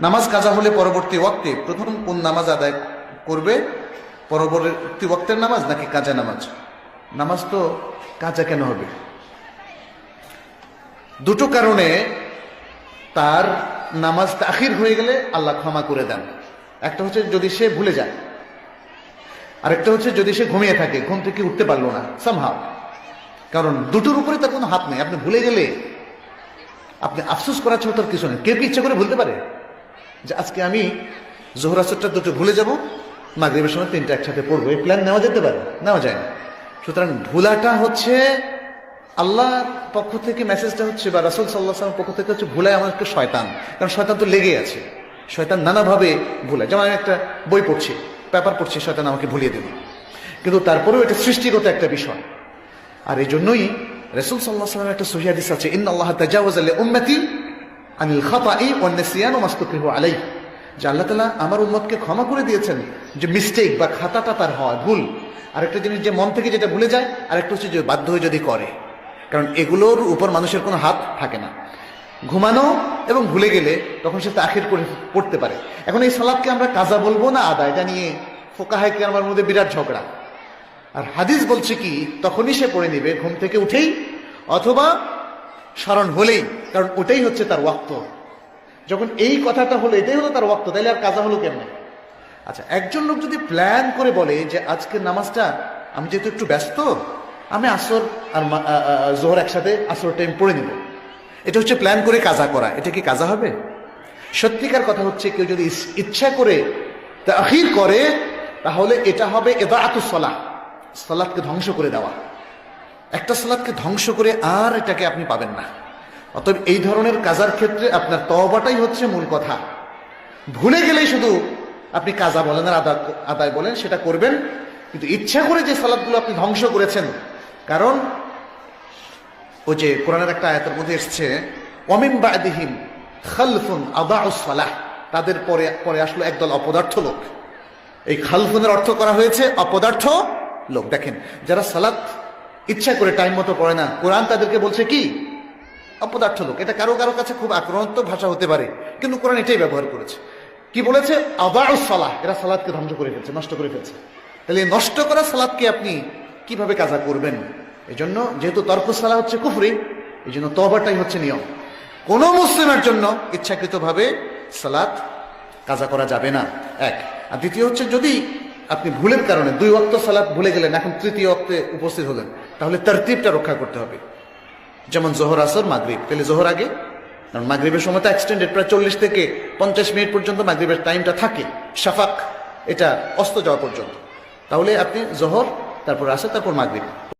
নামাজ কাজা হলে পরবর্তী ওয়াক্তে প্রথম কোন নামাজ আদায় করবে? পরবর্তী ওয়াক্তের নামাজ নাকি কাজা নামাজ? নামাজ তো কাজা কেন হবে? দুটো কারণে তার নামাজ তাখির হয়ে গেলে আল্লাহ ক্ষমা করে দেন। একটা হচ্ছে যদি সে ভুলে যায়। আরেকটা হচ্ছে যদি সে ঘুমিয়ে থাকে, ঘুম থেকে উঠতে পারল না সামহাও কারণ দুটোর উপরে তার কোনো হাত নেই। আপনি ভুলে গেলে, আপনি আফসোস করার ছাড়া তার কিছু নেই। কেউ কি ইচ্ছা করে ভুলতে পারে? যে আজকে আমি জোহরাসরটা দুটো ভুলে যাব, মাগরীবের সময় তিনটা একসাথে পড়ব, এই প্ল্যান নেওয়া যেতে পারে, নেওয়া যায় না। সুতরাং ভুলাটা হচ্ছে আল্লাহর পক্ষ থেকে মেসেজটা হচ্ছে, বা রাসুল সাল্লামের পক্ষ থেকে হচ্ছে, ভুলায় আমার একটু শয়তান। কারণ শয়তান তো লেগে আছে। শয়তান নানাভাবে ভুলায়। যেমন আমি একটা বই পড়ছি পেপার পড়ছি, শয়তান আমাকে ভুলিয়ে দেবে। কিন্তু তারপরেও এটা সৃষ্টিগত একটা বিষয়। আর এই জন্যই রসুল সাল্লাহ সাল্লামের একটা সহিয়াদিস আছে ইন আল্লাহ তাজাওয়াজ আল্লাহ উম্মতি আনিল খাতাই ওয়ান নিসিয়ান ও মাস্তুকরিহু আলাই যে আল্লাহ তাআলা আমার উম্মতকে ক্ষমা করে দিয়েছেন যে মিস্টেক বা খাতাটা তার হয়, ভুল। আরেকটা জিনিস যে মন থেকে যেটা ভুলে যায়, আরেকটা হচ্ছে যে বাধ্য হয়ে যদি করে। কারণ এগুলোর উপর মানুষের কোনো হাত থাকে না। ঘুমানো এবং ভুলে গেলে তখন সে তাখির করে পড়তে পারে। এখন এই সালাদকে আমরা কাজা বলব না আদা এটা নিয়ে ফোকাহাইকে আমার মধ্যে বিরাট ঝগড়া। আর হাদিস বলছে কি, তখনই সে পড়ে নিবে ঘুম থেকে উঠেই, অথবা স্মরণ হলেই, কারণ ওটাই হচ্ছে তার ওয়াক্ত। যখন এই কথাটা হলো, এটাই হলো তার ওয়াক্ত, তাইলে আর কাজা হলো কেমনে? আচ্ছা একজন লোক যদি প্ল্যান করে বলে যে আজকের নামাজটা আমি যেহেতু একটু ব্যস্ত, আমি আসর আর জোহর একসাথে আসর টাইম পড়ে নিব। এটা হচ্ছে প্ল্যান করে কাজা করা। এটা কি কাজা হবে? সত্যিকার কথা হচ্ছে, কেউ যদি ইচ্ছা করে তাখির করে, তাহলে এটা হবে এটা আতুসলা সালাদকে ধ্বংস করে দেওয়া। একটা সালাদকে ধ্বংস করে আর এটাকে আপনি পাবেন না। অতএব এই ধরনের কাজার ক্ষেত্রে আপনার তবাটাই হচ্ছে মূল কথা। ভুলে গেলেই শুধু আপনি কাজা বলেন আর আদা আদায় বলেন, সেটা করবেন। কিন্তু ইচ্ছা করে যে সালাদগুলো আপনি ধ্বংস করেছেন, কারণ ওই যে কোরআনের একটা আয়াতের মধ্যে এসছে অমিন বাদিহিম খালফুন সালাহ তাদের পরে পরে আসলো একদল অপদার্থ লোক। এই খালফুনের অর্থ করা হয়েছে অপদার্থ লোক। দেখেন, যারা সালাত ইচ্ছা করে টাইম মতো পড়ে না। কোরআন তাদেরকে বলছে কি? অপদার্থ লোক। এটা কারও কারও কাছে খুব আক্রান্ত ভাষা হতে পারে, কিন্তু কোরআন এটাই ব্যবহার করেছে। কি বলেছে? আবাউস সালাহ। এরা সালাদকে ধ্বংস করে ফেলছে, নষ্ট করে ফেলছে। তাহলে নষ্ট করা সালাদকে আপনি কীভাবে কাজা করবেন? এই জন্য যেহেতু তর্ক সালা হচ্ছে কুফরি এই জন্য তবাটাই হচ্ছে নিয়ম। কোন মুসলিমের জন্য ইচ্ছাকৃতভাবে সালাত কাজা করা যাবে না। এক। আর দ্বিতীয় হচ্ছে যদি আপনি ভুলের কারণে দুই অক্ত সালাত ভুলে গেলেন, এখন তৃতীয় অক্তে উপস্থিত হলেন। তাহলে তারতিবটা রক্ষা করতে হবে। যেমন জোহর, আসর, মাগরীব। তাহলে জোহর আগে? কারণ মাগরীবের সময় তো এক্সটেন্ডেড প্রায় চল্লিশ থেকে পঞ্চাশ মিনিট পর্যন্ত মাগরীবের টাইমটা থাকে। শাফাক, এটা অস্ত যাওয়া পর্যন্ত। তাহলে আপনি জোহর, তারপর আসর, তারপর মাগরিব।